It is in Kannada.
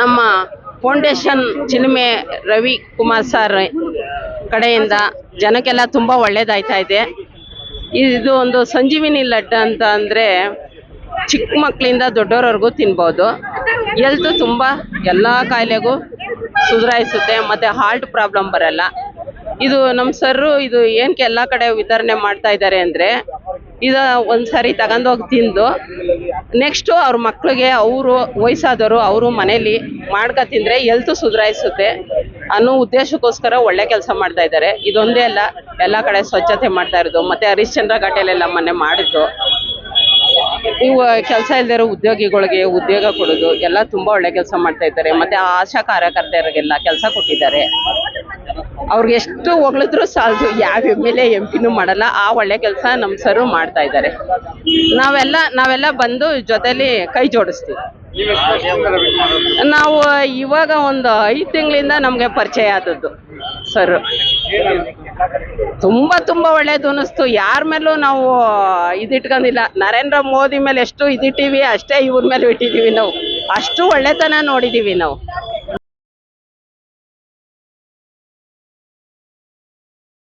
ನಮ್ಮ ಫೌಂಡೇಶನ್ ಚಿಲುಮೆ ರವಿ ಕುಮಾರ್ ಸರ್ ಕಡೆಯಿಂದ ಜನಕ್ಕೆಲ್ಲ ತುಂಬ ಒಳ್ಳೇದಾಯ್ತಾ ಇದೆ. ಇದು ಒಂದು ಸಂಜೀವಿನಿ ಲಡ್ಡು ಅಂತ ಅಂದರೆ ಚಿಕ್ಕ ಮಕ್ಕಳಿಂದ ದೊಡ್ಡವರವರೆಗೂ ತಿನ್ಬೋದು. ಎಲ್ತು ತುಂಬ ಎಲ್ಲ ಕಾಯಿಲೆಗೂ ಸುಧಾರಿಸುತ್ತೆ, ಮತ್ತು ಹಾರ್ಟ್ ಪ್ರಾಬ್ಲಮ್ ಬರಲ್ಲ. ಇದು ನಮ್ಮ ಸರ್ರು ಇದು ಏನಕ್ಕೆ ಎಲ್ಲ ಕಡೆ ವಿತರಣೆ ಮಾಡ್ತಾ ಇದ್ದಾರೆ ಅಂದರೆ ಇದು ಒಂದ್ಸರಿ ತಗೊಂಡೋಗಿ ತಿಂದು ನೆಕ್ಸ್ಟು ಅವ್ರ ಮಕ್ಕಳಿಗೆ ಅವರು ವಯಸ್ಸಾದವರು ಅವರು ಮನೇಲಿ ಮಾಡ್ಕೊ ತಿಂದರೆ ಎಲ್ತು ಸುಧಾರಿಸುತ್ತೆ ಅನ್ನೋ ಉದ್ದೇಶಕ್ಕೋಸ್ಕರ ಒಳ್ಳೆ ಕೆಲಸ ಮಾಡ್ತಾ ಇದ್ದಾರೆ ಇದೊಂದೇ ಅಲ್ಲ, ಎಲ್ಲ ಕಡೆ ಸ್ವಚ್ಛತೆ ಮಾಡ್ತಾ ಇರೋದು, ಮತ್ತೆ ಹರಿಶ್ಚಂದ್ರ ಘಾಟೆಲೆಲ್ಲ ಮೊನ್ನೆ ಮಾಡಿದ್ದು. ಇವು ಕೆಲಸ ಇಲ್ದಿರೋ ಉದ್ಯೋಗಿಗಳಿಗೆ ಉದ್ಯೋಗ ಕೊಡೋದು, ಎಲ್ಲ ತುಂಬಾ ಒಳ್ಳೆ ಕೆಲಸ ಮಾಡ್ತಾ ಇದ್ದಾರೆ ಮತ್ತೆ ಆಶಾ ಕಾರ್ಯಕರ್ತೆಯರಿಗೆಲ್ಲ ಕೆಲಸ ಕೊಟ್ಟಿದ್ದಾರೆ. ಅವ್ರಿಗೆ ಎಷ್ಟು ಹೊಗಳಿದ್ರು ಸಾಲದು. ಯಾವ ಎಂ ಎಲ್ ಎ ಎಂ ಪಿನೂ ಮಾಡಲ್ಲ. ಆ ಒಳ್ಳೆ ಕೆಲಸ ನಮ್ಮ ಸರು ಮಾಡ್ತಾ ಇದ್ದಾರೆ. ನಾವೆಲ್ಲ ನಾವೆಲ್ಲ ಬಂದು ಜೊತೆಲಿ ಕೈ ಜೋಡಿಸ್ತೀವಿ. ನಾವು ಇವಾಗ ಒಂದು ಐದು ತಿಂಗಳಿಂದ ನಮಗೆ ಪರಿಚಯ ಆದದ್ದು ಸರ್. ತುಂಬಾ ತುಂಬಾ ಒಳ್ಳೇದು ಅನ್ನಿಸ್ತು. ಯಾರ ಮೇಲೂ ನಾವು ಇದಿಟ್ಕೊಂಡಿಲ್ಲ. ನರೇಂದ್ರ ಮೋದಿ ಮೇಲೆ ಎಷ್ಟು ಇದಿಟ್ಟಿವಿ, ಅಷ್ಟೇ ಇವ್ರ ಮೇಲೆ ಇಟ್ಟಿದ್ದೀವಿ ನಾವು. ಅಷ್ಟು ಒಳ್ಳೆತನ ನೋಡಿದೀವಿ ನಾವು.